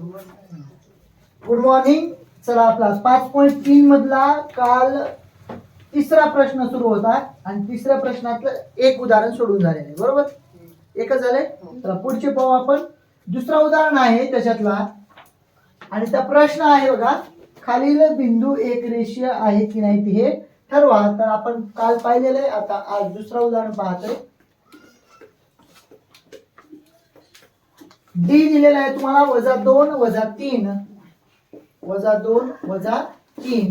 Good morning चला आपला पाच पॉईंट तीन मधला काल तिसरा प्रश्न सुरू होता आणि तिसऱ्या प्रश्नातलं एक उदाहरण सोडून झालेलं आहे. बरोबर? एकच झालंय? तर पुढचे पाहू आपण. दुसरा उदाहरण आहे त्याच्यातला. आणि त्या प्रश्न आहे बघा खालील बिंदू एक रेषीय आहे की नाही ते हे ठरवा. तर आपण काल पाहिलेलं आहे. आता आज दुसरं उदाहरण पाहतोय. डी दिलेला आहे तुम्हाला वजा दोन वजा तीन. वजा दोन वजा तीन.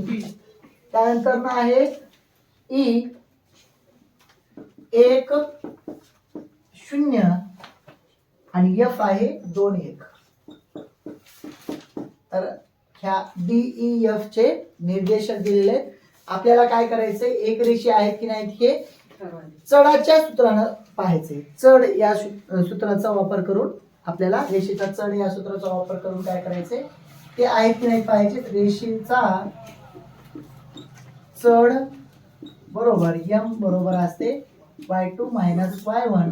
त्यानंतर ना आहे ई. एक शून्य. आणि एफ आहे दोन एक. तर ह्या डी ई एफ चे निर्देशक दिलेले आहेत. आपल्याला काय करायचंय? एक रेषी आहेत की नाहीत हे? चढाच्या सूत्रानं पाहायचे चढ या सूत्राचा वापर करून आपल्याला रेषेचा चढ या सूत्राचा वापर करून काय करायचे ते आहे की नाही पाहिजे रेषेचा चढ बरोबर यम बरोबर असते. Y two minus y one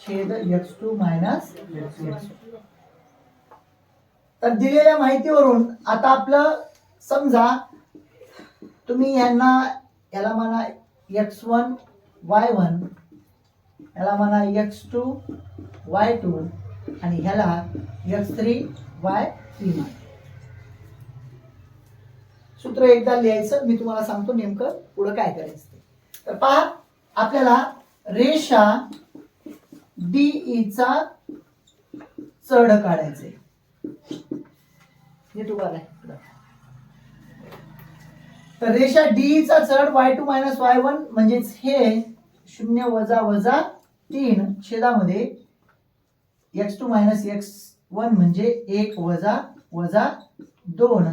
छेद एक्स टू मायनस तर दिलेल्या माहितीवरून आता आपलं समजा तुम्ही यांना याला म्हणा एक्स वन वाय वन याला म्हणा एक्स टू वाय टू आणि ह्याला एक्स थ्री वाय थ्री सूत्र एकदा लिहायचं मी तुम्हाला सांगतो नेमकं पुढं काय करायचं तर पहा आपल्याला रेषा डी चा चढ काढायचे हे तुम्हाला तर रेषा डी चा चढ y two minus y one म्हणजेच हे शून्य वजा वजा तीन छेदामध्ये x two minus x one म्हणजे एक वजा वजा दोन.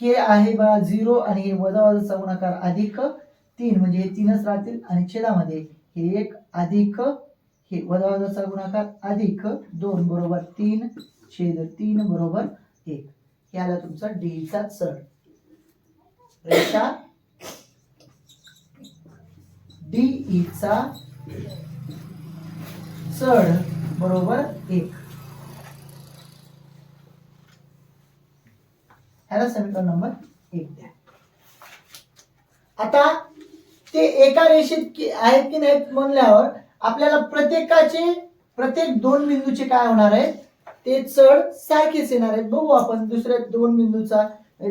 हे आहे बा झिरो आणि हे वजा वजा चौनाकार अधिक तीन म्हणजे हे तीनच राहतील आणि छेदामध्ये हे एक अधिक हे वजा वजाचा गुणाकार अधिक दोन बरोबर तीन छेद तीन बरोबर एक. हे आला तुमचा डी सरळ चढ. रेषा डी ई चढ. बरोबर एक. ह्याला समीकरण नंबर एक द्या. आता ते एका रेषेत की आहेत की नाहीत म्हणल्यावर आपल्याला प्रत्येकाचे प्रत्येक दोन बिंदूचे काय होणार आहेत? ते चढ सारखेच येणार आहेत. बघू आपण दुसऱ्या दोन बिंदूचा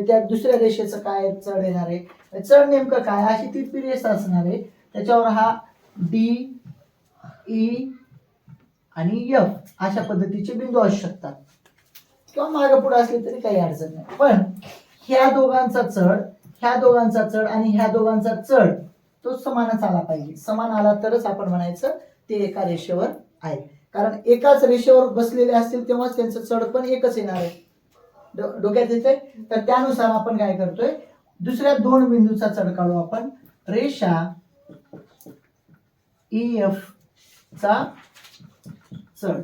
त्या दुसऱ्या रेषेचं काय चढ येणार आहे. चढ नेमकं काय? अशी ती रेष असणार आहे. त्याच्यावर हा डी ई e, आणि यफ अशा पद्धतीचे बिंदू असू शकतात. किंवा मागे पुढे असले तरी काही अडचण नाही. पण ह्या दोघांचा चढ ह्या दोघांचा चढ आणि ह्या दोघांचा चढ तो समानच आला पाहिजे. समान आला तरच आपण म्हणायचं ते एका रेषेवर आहे. कारण एकाच रेषेवर बसलेले असतील तेव्हाच त्यांचं चढ पण एकच येणार आहे. डोक्यात येते तर त्यानुसार आपण काय करतोय? दुसऱ्या दोन बिंदूचा चढ काढू आपण. रेषा ई एफ चा चढ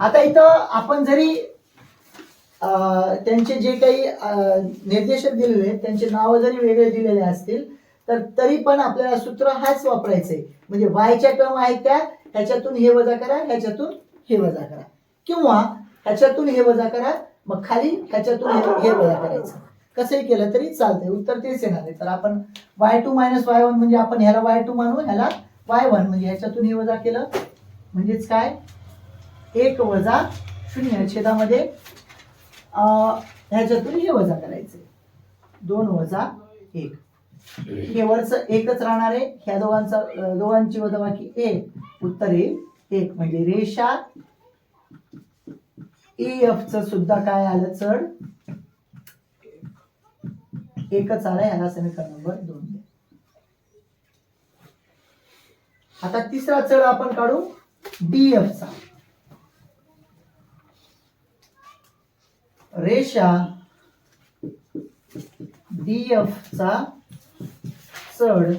आता इथं आपण जरी त्यांचे जे काही निर्देशक दिलेले आहेत त्यांचे नाव जरी वेगळे दिलेले असतील तर तरी पण आपल्याला सूत्र हाच वापरायचंय. म्हणजे वायच्या टर्म आहेत त्या ह्याच्यातून हे वजा करा ह्याच्यातून हे वजा करा. किंवा ह्याच्यातून हे वजा करा मग खाली ह्याच्यातून हे हे वजा करायचं. कसंही केलं तरी चालतंय उत्तर तेच येणार आहे. तर आपण y two minus y one म्हणजे आपण ह्याला वाय टू मानू ह्याला वाय वन म्हणजे ह्याच्यातून हे वजा केलं. म्हणजेच काय? एक वजा शून्य छेदामध्ये अं, ह्याच्यातून हे वजा करायचे. दोन वजा एक. हे वरचं एकच राहणार आहे. ह्या दोघांचा दोघांची वजाबाकी एक. उत्तर येईल एक. म्हणजे रेषा ई एफ च सुद्धा काय आलं? चढ. एकच आलं. ह्याला समीकरण नंबर दोन आता तिसरा चढ आपण काढू. डी एफ रेषा डी एफचा चढ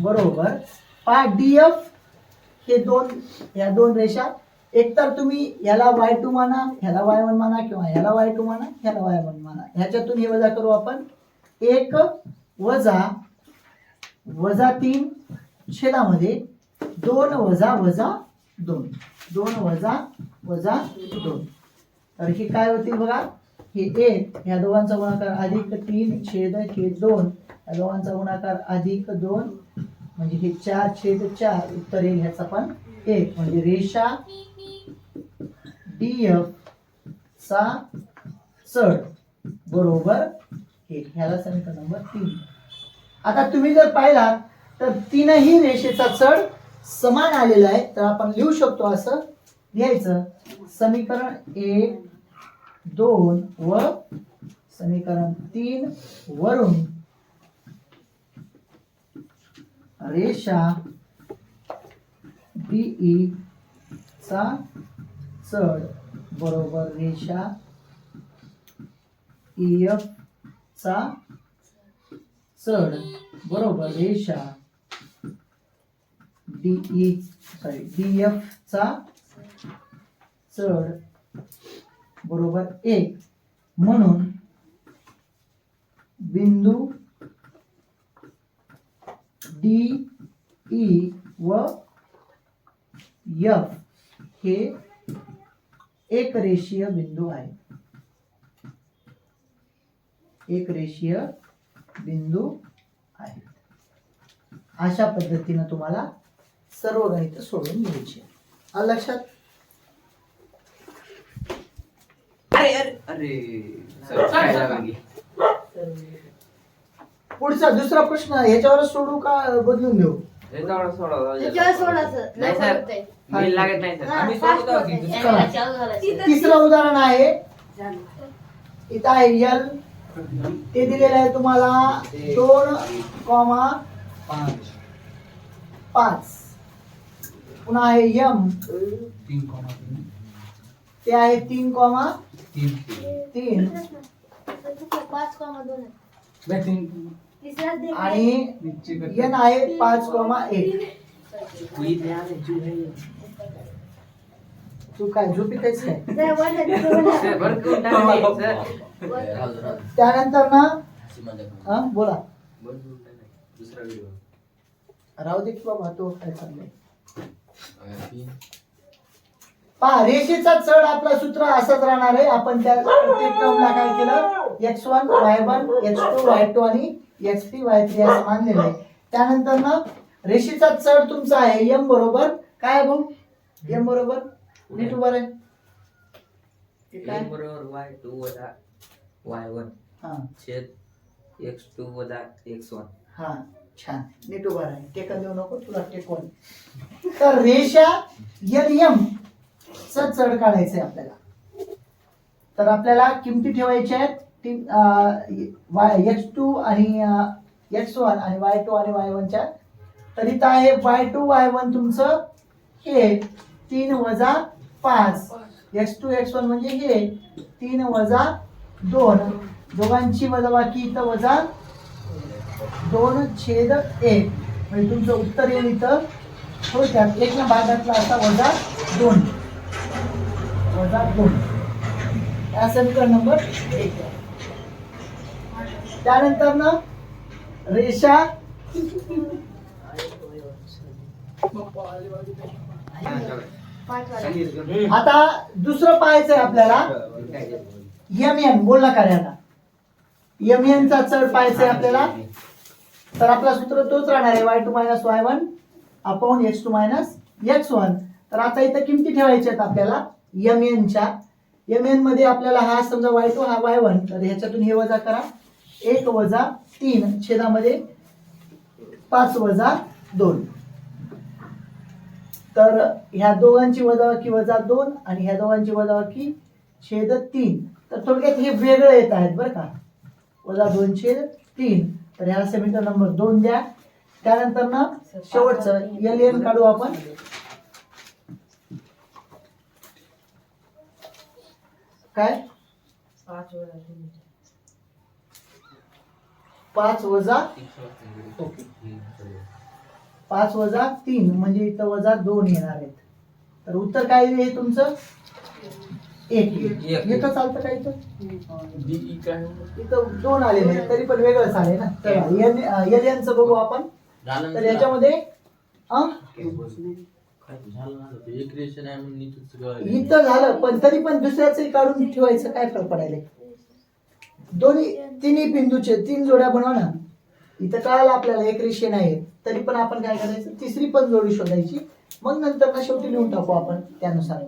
बरोबर. पहा डी एफ हे दोन या दोन रेषा एकतर तुम्ही याला वाय टू माना ह्याला वाय वन माना किंवा ह्याला वाय टू माना ह्याला वाय वन माना. ह्याच्यातून हे वजा करू आपण. एक वजा वजा तीन छेदामध्ये दोन वजा वजा दोन. दोन वजा वजा दोन. तर हे काय होतील बघा? हे एक ह्या दोघांचा गुणाकार अधिक तीन छेद हे दोन. या दोघांचा गुणाकार अधिक दोन म्हणजे हे चार छेद चार उत्तर येईल ह्याचा पण एक. म्हणजे रेषा डी एफ चा चढ. बरोबर? एक. ह्याला समीकरण नंबर तीन. आता तुम्ही जर पाहिलात तर तीनही रेषेचा चढ समान आलेला आहे. तर आपण लिहू शकतो असं लिहायचं. समीकरण एक दोन व समीकरण तीन वरून रेषा बीई चा चढ बरोबर रेषा EF चा चढ बरोबर रेषा डीई सॉरी डीएफ चा चढ बरोबर एक. म्हणून बिंदू डी ई e व यफ हे एक रेषीय बिंदू आहे. एक रेषीय बिंदू आहे. अशा पद्धतीनं तुम्हाला सर्व गणित सोडून घ्यायची लक्षात अरे अरे? पुढचा दुसरा प्रश्न ह्याच्यावरच सोडू का बदलून घेऊ? हे हा. तिसरं उदाहरण आहे. इथं आहे यल ते दिलेलं आहे तुम्हाला दोन कॉमा पाच. पाच. पुन्हा आहे यम तीन कॉमा तीन. ते आहे तीन कॉमा तीन तीन. पाच कॉमा दोन. बॅटिंग. आणि. यन आहे पाच कॉमा एक. तू काय झोपित आहेस काय. त्यानंतर ना हा बोला. राहू दे की बाबा तो काय चाललंय? पहा रेषेचा चढ आपला सूत्र असंच राहणार आहे. आपण त्या प्रत्येक टर्मला काय केलं. X one y one x two y two आणि एक्स थ्री वाय थ्री असं मानलेलं आहे. त्यानंतर ना रेषेचा चढ तुमचा आहे. एम बरोबर. काय भाऊ? एम बरोबर. नीट उभा आहे. बरोबर वाय टू वजा वाय वन हा. छेद एक्स टू वजा एक्स वन हा छान. नीट उभा आहे. टेकन देऊ नको तुला टेकवून. तर रेषा एल एम च चढ काढायचंय आपल्याला. तर आपल्याला किमती ठेवायच्या आहेत. एक्स टू आणि एक्स वन आणि वाय टू आणि वाय वनच्या तर इथं आहे वाय टू वाय वन तुमचं हे तीन वजा पाच. एक्स टू एक्स वन म्हणजे हे तीन वजा दोन. दोघांची वजाबाकी इथं वजा दोन छेद एक. म्हणजे तुमचं उत्तर येईल इथं थोडक्यात एक ना भागातला असा वजा दोन. वजा दोन. हा समीकरण नंबर एक. त्यानंतर ना रेषा. आता दुसरं पाहायचंय आपल्याला. एम एन बोलला का एम एन चा चढ पाहायचंय आपल्याला. तर आपला सूत्र तोच राहणार आहे. Y two minus y one upon x two minus x one तर आता इथं किमती ठेवायच्या आहेत आपल्याला? एम एनच्या एम एनमध्ये आपल्याला हा समजा वाय टू हा वाय वन तर ह्याच्यातून हे वजा करा. एक वजा तीन छेदामध्ये पाच वजा दोन. तर ह्या दोघांची वजावाकी वजा दोन आणि ह्या दोघांची वजावाकी छेद तीन. तर थोडक्यात हे वेगळं येत आहेत बरं का. वजा दोन छेद तीन. तर ह्याला समीकरण नंबर दोन द्या. त्यानंतर ना शेवटचं एल एन काढू आपण. काय? पाच वजा ओके. पाच वजा तीन म्हणजे इथं वजा दोन येणार आहेत. तर उत्तर काय आहे हे तुमचं? एक येईल. एक. इथं चालतं का इथं? इथं दोन आलेले आहेत तरी पण वेगळंच आले ना. तर एल एनचं बघू आपण. तर याच्यामध्ये अं? काय झालं ना ते एक रेशन आहे म्हणून इथंच सगळं इथं झालं पण तरी पण दुसऱ्याच काढून ठेवायचं काय फरक पडायला? दोन्ही तिन्ही बिंदूचे तीन जोड्या बनवा ना. इथं कळालं आपल्याला एक रेषे नाही तरी पण आपण काय करायचं? तिसरी पण जोडी शोधायची. मग नंतर ना शेवटी लिहून टाकू आपण त्यानुसार.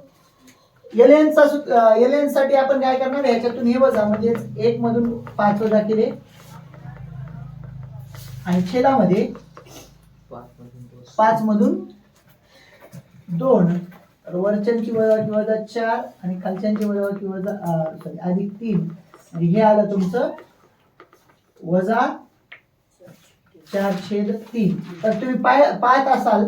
एलियनचा एलियनसाठी आपण काय करणार? ह्याच्यातून हे वजा म्हणजे एक मधून पाच वजा केले. आणि छेदामध्ये पाच मधून दोन वरच्यांची वजा की वजा चार आणि खालच्यांची वजा किंवा वजा सॉरी अधिक तीन. आणि हे आलं तुमचं वजा चार छेद तीन. तर तुम्ही पाय पाहत असाल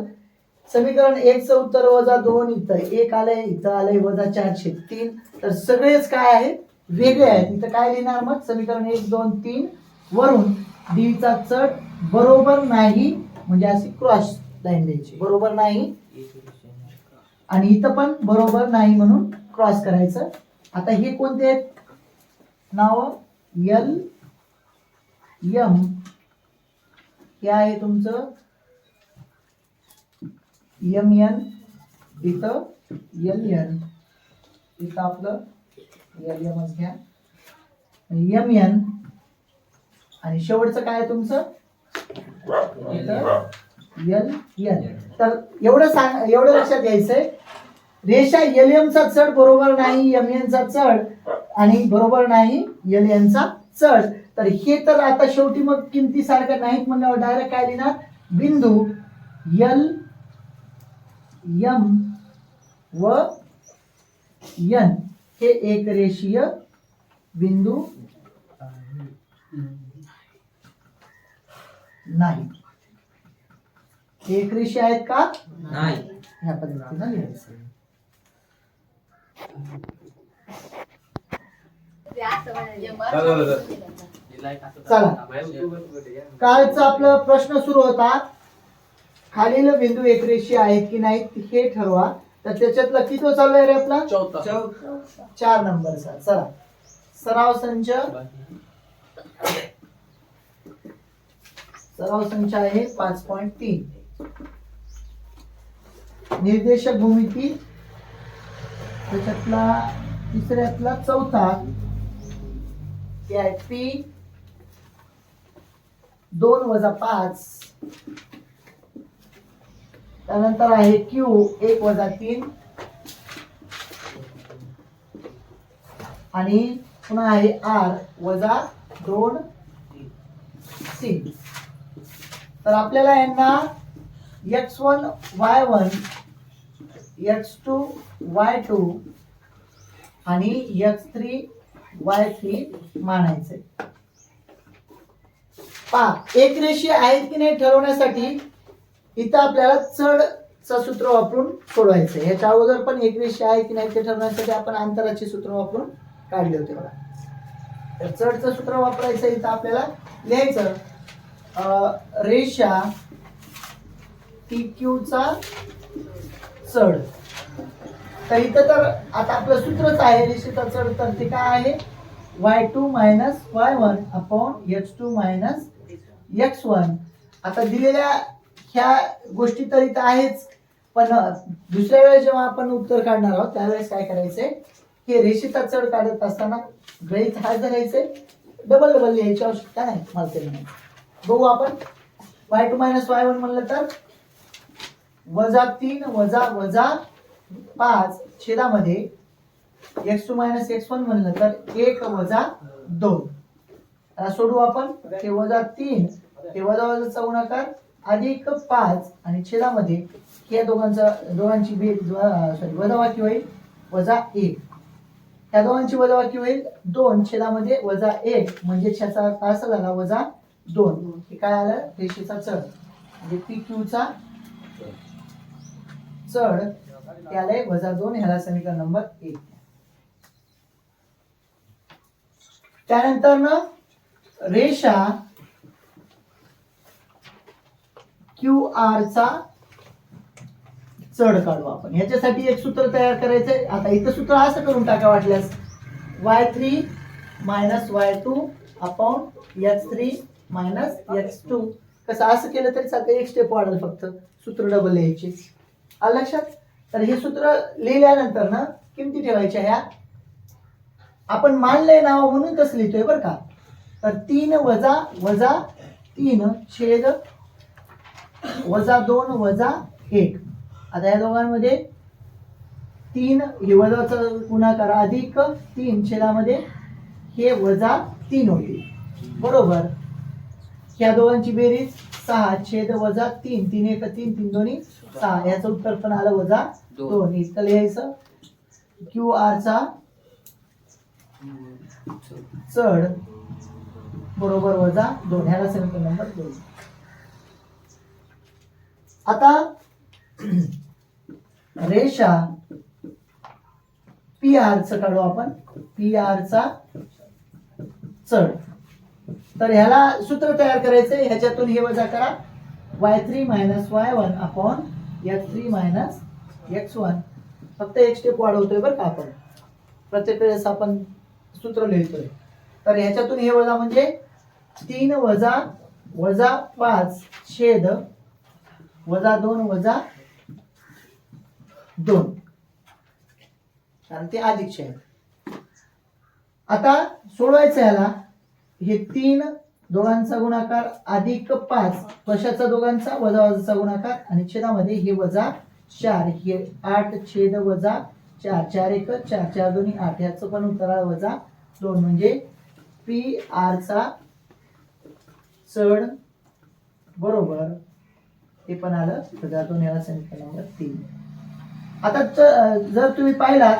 समीकरण एकचं उत्तर वजा दोन इथं एक आलंय इथं आलंय वजा चार छेद तीन. तर सगळेच काय आहे वेगळे आहेत. इथं काय लिहिणार मग? समीकरण एक दोन तीन वरून D चढ बरोबर नाही म्हणजे अशी क्रॉस लाईन द्यायची. बरोबर नाही? आणि इथं पण बरोबर नाही म्हणून क्रॉस करायचं. आता हे कोणते आहेत? नाव? यल यम हे आहे तुमचं यम एन इथं यल यन इथं आपलं एल यमच घ्या. यम एन आणि शेवटचं काय आहे तुमचं? एल यन तर एवढं सांग एवढं लक्षात घ्यायचंय. रेषा एल एम चा चढ बरोबर नाही एम एन चा चढ आणि बरोबर नाही एल एन चा चढ. तर हे तर आता शेवटी मग किमती सारख्या नाहीत म्हणल्यावर डायरेक्ट काय लिहिणार? बिंदू एल यम व यन हे एक रेषीय बिंदू नाही. एक रेषीय आहेत का? नाही. ह्या पद्धतीनं लिहायचं. चला. कालचा आपला प्रश्न सुरू होता खालील बिंदू एकरेषी आहेत की नाहीत हे ठरवा. तर त्याच्यातला किती चालू आहे रे आपला? चौथा. चार नंबरचा चला. सराव संच. सराव संच आहे पाच पॉईंट तीन. निर्देशक भूमिती त्याच्यातला तिसऱ्यातला चौथा. पी दोन वजा पाच. त्यानंतर आहे क्यू एक वजा तीन. आणि पुन्हा आहे आर वजा दोन. सी तर आपल्याला यांना x one y one x two y two आणि एक्स थ्री वाय थ्री मानायचे. पा एक रेषीय आहेत की नाही ठरवण्यासाठी इथं आपल्याला चढचं सूत्र वापरून सोडवायचं याच्या अगोदर पण एक रेषीय आहे की नाही ते ठरवण्यासाठी आपण अंतराचे सूत्र वापरून काढले होते बघा. तर चढचं सूत्र वापरायचं इथं आपल्याला. लिहायचं रेषा टी क्यूचा चढ. तर इथं तर आता आपलं सूत्रच आहे रेषेचा चढ तर ते काय आहे? Y two minus y one upon x two minus x one आता दिलेल्या ह्या गोष्टी तर इथं आहेच पण दुसऱ्या वेळेस जेव्हा आपण उत्तर काढणार आहोत त्यावेळेस काय करायचंय? हे रेषेचा चढ काढत असताना गणित हा धरायचे डबल डबल लिहायची आवश्यकता नाही मला तरी नाही. बघू आपण. Y two minus y one म्हणलं तर? वजा तीन वजा वजा पाच छेदामध्ये x two minus x one म्हणलं तर एक वजा दोन. आता सोडू आपण. ते वजा तीन ते वजा वजा चौनाकार अधिक पाच आणि छेदामध्ये या दोघांचा दोघांची बे सॉरी वजावाकी होईल वजा एक. त्या दोघांची वजावाकी होईल दोन छेदामध्ये वजा एक म्हणजे ह्याचा असा झाला वजा दोन. हे काय आलं? रेषेचा चढ. म्हणजे पी क्यूचा चढ त्याला एक वजा दोन ह्याला समीकरण नंबर एक. त्यानंतर ना रेषा क्यू आर चा चढ काढू आपण. ह्याच्यासाठी एक सूत्र तयार करायचंय. आता इथं सूत्र असं करून टाका वाटल्यास. Y three minus y two upon H three minus H two. कसं असं केलं तरी चालतं एक स्टेप वाढेल फक्त. सूत्र डबल लिहायचे आलं लक्षात? तर हे सूत्र लिहिल्यानंतर ना किमती ठेवायच्या ह्या? आपण मानलंय नाव म्हणून तसं लिहितोय बरं का? तर तीन वजा वजा तीन छेद वजा दोन वजा एक. आता या दोघांमध्ये तीन हे वजाचा गुणाकार अधिक तीन छेदामध्ये हे वजा तीन होते. बरोबर? या दोघांची बेरीज सहा छेद वजा तीन तीन एक तीन तीन दोन्ही सहा. याचं उत्तर पण आलं वजा दोन. इतकं लिहायचं क्यू आर चा चढ बरोबर वजा दोन. ह्याला समीकरण नंबर दोन. आता रेषा पी आर च काढू आपण. पी आर चा चढ. तर ह्याला सूत्र तयार करायचंय ह्याच्यातून हे वजा करा. Y three minus y one upon x three minus x one फक्त एक स्टेप वाढवतोय बरं का आपण. प्रत्येक वेळेस आपण सूत्र लिहितोय. तर ह्याच्यातून हे वजा म्हणजे तीन वजा वजा पाच छेद वजा दोन वजा दोन. कारण ते अधिक छेद आता सोडवायचं ह्याला. हे तीन दोघांचा गुणाकार अधिक पाच कशाचा दोघांचा? वजा वजाचा गुणाकार. आणि छेदामध्ये हे वजा चार हे आठ छेद वजा चार चार एक चार चार दोन्ही आठ. ह्याचं पण उत्तर वजा दोन. म्हणजे पी आरचा चढ बरोबर हे पण आलं. वजा दोन याला समीकरण नंबर तीन. आता च- जर तुम्ही पाहिलात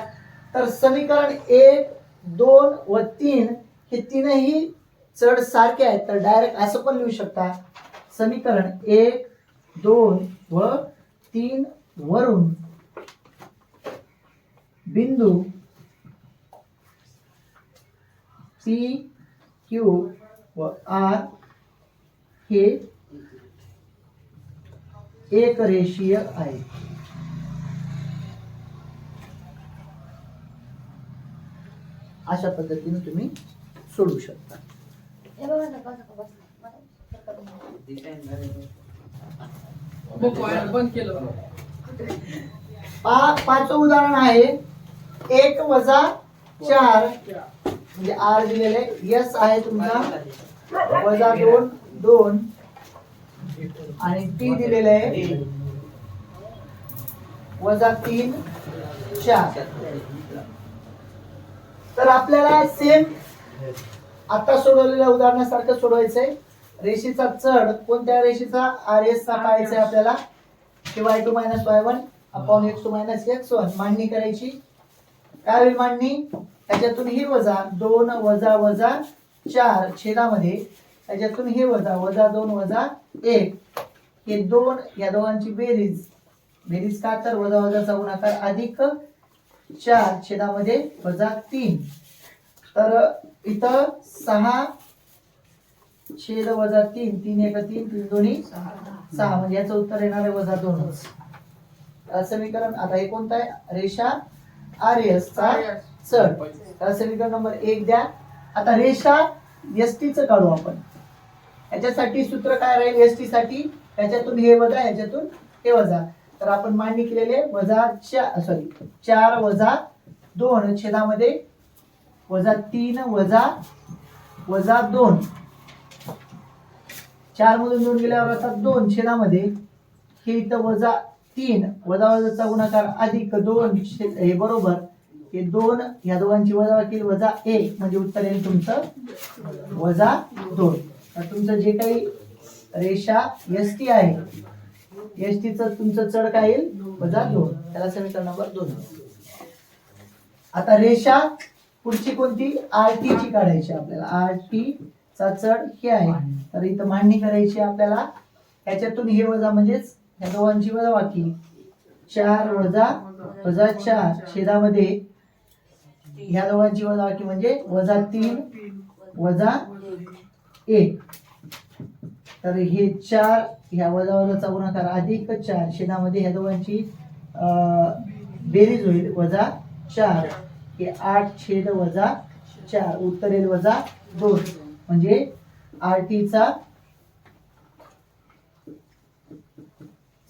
तर समीकरण एक दोन व तीन हे तीनही चढ सारखे आहेत तर डायरेक्ट असं पण लिहू शकता. समीकरण एक दोन व तीन वरून बिंदू पी क्यू व आर हे एक रेषीय आहे. अशा पद्धतीने तुम्ही सोडू शकता. बंद केलं उदाहरण आहे. एक वजा चार. म्हणजे आर दिलेले. यस आहे तुमचा. वजा दोन दोन. आणि टी दिलेले. आहे वजा तीन चार. तर आपल्याला सेम आता सोडवलेल्या उदाहरणासारखं सोडवायचंय. रेषेचा चढ कोणत्या रेषेचा? आर एस चा पाहायचा आहे आपल्याला? की y two minus y one upon x two minus x one मांडणी करायची. काय होईल मांडणी? त्याच्यातून ही वजा दोन वजा वजा चार छेदामध्ये त्याच्यातून हे वजा वजा दोन वजा एक. हे दोन या दोघांची बेरीज. बेरीज का तर वजा वजाचा गुणाकार अधिक चार छेदामध्ये वजा तीन. तर इथं सहा छेद वजा तीन तीन एक तीन तीन दोन्ही सहा. म्हणजे याचं उत्तर येणार आहे वजा दोनच. समीकरण आता हे कोणतं आहे? रेषा आर एस चा चढ समीकरण नंबर एक द्या. आता रेषा एस च काढू आपण. याच्यासाठी सूत्र काय राहील? एस टी साठी याच्यातून हे वजा ह्याच्यातून हे वजा. तर आपण मांडणी केलेले वजा चार सॉरी चार वजा दोन छेदामध्ये वजा तीन वजा वजा दोन. चार मधून दोन गेल्यावर आता दोन छेदामध्ये हे इथं वजा तीन वजा वजाचा गुणाकार अधिक दोन छेद हे बरोबर. हे दोन या दोघांची वजा केली वजा एक म्हणजे उत्तर येईल तुमचं वजा दोन. तर तुमचं जे काही रेषा एस टी आहे एस टीचं तुमचं चढ काय येईल? वजा दोन. त्याला समीकरण नंबर दोन. आता रेषा पुढची कोणती? आर टी ची काढायची आपल्याला. आर टी चा चढ हे आहे. तर इथं मांडणी करायची आपल्याला. ह्याच्यातून हे वजा म्हणजेच ह्या दोघांची वजा बाकी चार वजा वजा चार. छेदामध्ये ह्या दोघांची वजा बाकी म्हणजे वजा तीन वजा एक. तर हे चार ह्या वजा वजाचा गुणाकार अधिक चार. छेदामध्ये ह्या दोघांची बेरीज होईल. वजा चार. की आठ छेद वजा चार उत्तरेल वजा दोन. म्हणजे आर टीचा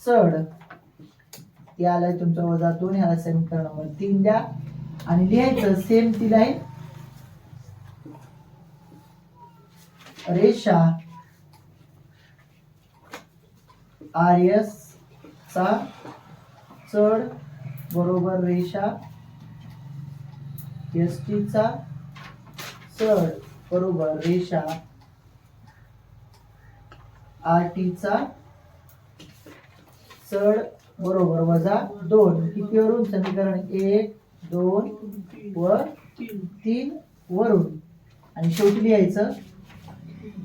चढ. ते तुमचा वजा दोन ह्याला समीकरणामध्ये तीन द्या. आणि लिहायचं सेम ती लाईन रेषा आर एस चा चढ बरोबर रेषा एस टीचा बरोबर रेषा. आर टी चा चढ बरोबर वजा दोन. कितीवरून? समीकरण एक दोन व तीन वरून. आणि शेवटी लिहायचं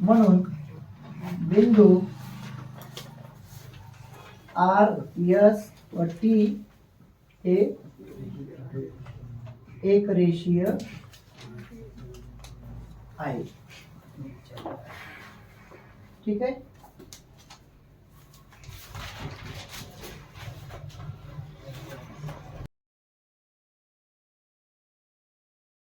म्हणून बिंदू आर एस व टी हे एक रेषीय आहे. ठीक आहे?